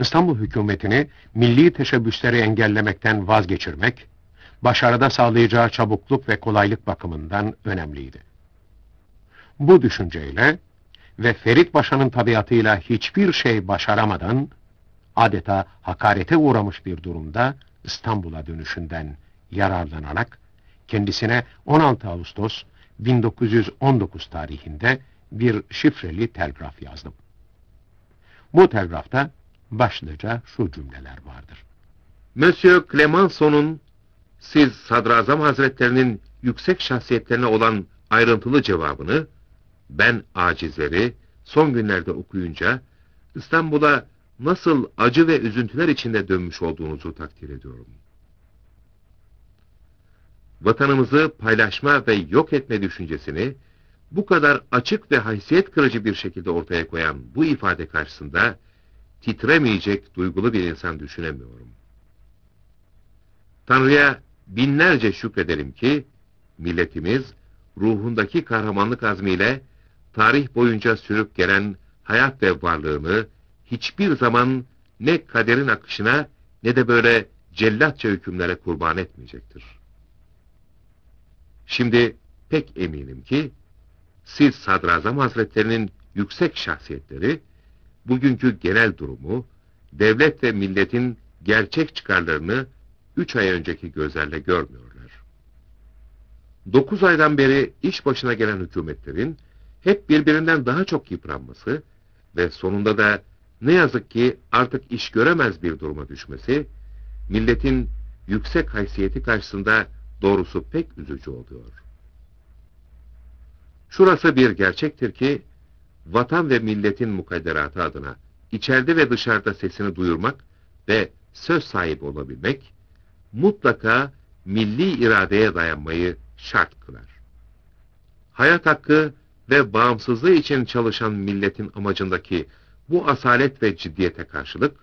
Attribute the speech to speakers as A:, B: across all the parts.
A: İstanbul hükümetini milli teşebbüsleri engellemekten vazgeçirmek, başarıda sağlayacağı çabukluk ve kolaylık bakımından önemliydi. Bu düşünceyle ve Ferit Paşa'nın tabiatıyla hiçbir şey başaramadan, adeta hakarete uğramış bir durumda İstanbul'a dönüşünden yararlanarak, kendisine 16 Ağustos 1919 tarihinde bir şifreli telgraf yazdım. Bu telgrafta başlıca şu cümleler vardır.
B: Monsieur Clemenceau'nun siz Sadrazam Hazretlerinin yüksek şahsiyetlerine olan ayrıntılı cevabını ben acizleri son günlerde okuyunca İstanbul'a nasıl acı ve üzüntüler içinde dönmüş olduğunuzu takdir ediyorum. Vatanımızı paylaşma ve yok etme düşüncesini bu kadar açık ve haysiyet kırıcı bir şekilde ortaya koyan bu ifade karşısında titremeyecek duygulu bir insan düşünemiyorum. Tanrı'ya binlerce şükrederim ki milletimiz ruhundaki kahramanlık azmiyle tarih boyunca sürüp gelen hayat ve varlığını hiçbir zaman ne kaderin akışına ne de böyle cellatça hükümlere kurban etmeyecektir. Şimdi pek eminim ki siz Sadrazam Hazretlerinin yüksek şahsiyetleri bugünkü genel durumu, devlet ve milletin gerçek çıkarlarını üç ay önceki gözlerle görmüyorlar. Dokuz aydan beri iş başına gelen hükümetlerin hep birbirinden daha çok yıpranması ve sonunda da ne yazık ki artık iş göremez bir duruma düşmesi, milletin yüksek haysiyeti karşısında doğrusu pek üzücü oluyor. Şurası bir gerçektir ki, vatan ve milletin mukadderatı adına içeride ve dışarıda sesini duyurmak ve söz sahibi olabilmek, mutlaka milli iradeye dayanmayı şart kılar. Hayat hakkı ve bağımsızlığı için çalışan milletin amacındaki bu asalet ve ciddiyete karşılık,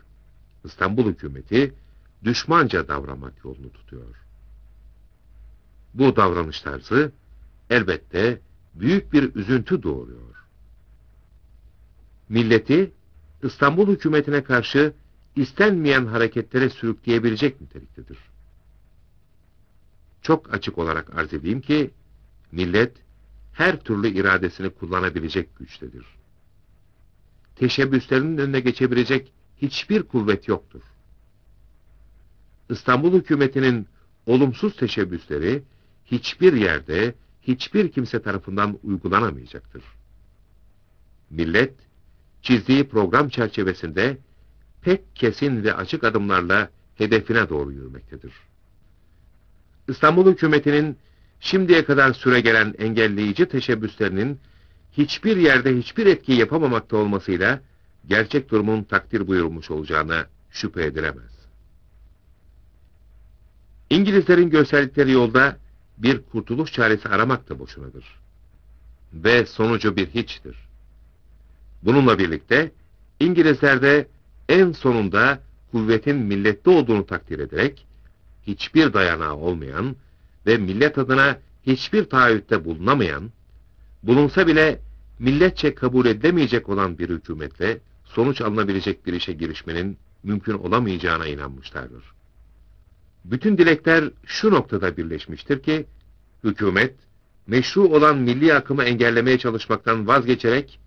B: İstanbul hükümeti düşmanca davranmak yolunu tutuyor. Bu davranış tarzı elbette büyük bir üzüntü doğuruyor. Milleti İstanbul hükümetine karşı istenmeyen hareketlere sürükleyebilecek niteliktedir. Çok açık olarak arz edeyim ki, millet her türlü iradesini kullanabilecek güçtedir. Teşebbüslerinin önüne geçebilecek hiçbir kuvvet yoktur. İstanbul hükümetinin olumsuz teşebbüsleri hiçbir yerde, hiçbir kimse tarafından uygulanamayacaktır. Millet, çizdiği program çerçevesinde pek kesin ve açık adımlarla hedefine doğru yürümektedir. İstanbul hükümetinin şimdiye kadar süre gelen engelleyici teşebbüslerinin hiçbir yerde hiçbir etki yapamamakta olmasıyla gerçek durumun takdir buyurulmuş olacağına şüphe edilemez. İngilizlerin gösterdikleri yolda bir kurtuluş çaresi aramak da boşunadır. Ve sonucu bir hiçtir. Bununla birlikte İngilizler de en sonunda kuvvetin millette olduğunu takdir ederek hiçbir dayanağı olmayan ve millet adına hiçbir taahhütte bulunamayan, bulunsa bile milletçe kabul edilemeyecek olan bir hükümetle sonuç alınabilecek bir işe girişmenin mümkün olamayacağına inanmışlardır. Bütün dilekler şu noktada birleşmiştir ki, hükümet, meşru olan milli akımı engellemeye çalışmaktan vazgeçerek,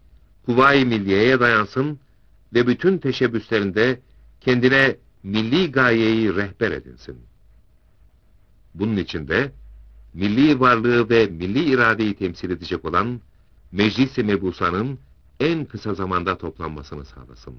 B: Kuvayi Milliye'ye dayansın ve bütün teşebbüslerinde kendine milli gayeyi rehber edinsin. Bunun için de milli varlığı ve milli iradeyi temsil edecek olan Meclis-i Mebusa'nın en kısa zamanda toplanmasını sağlasın.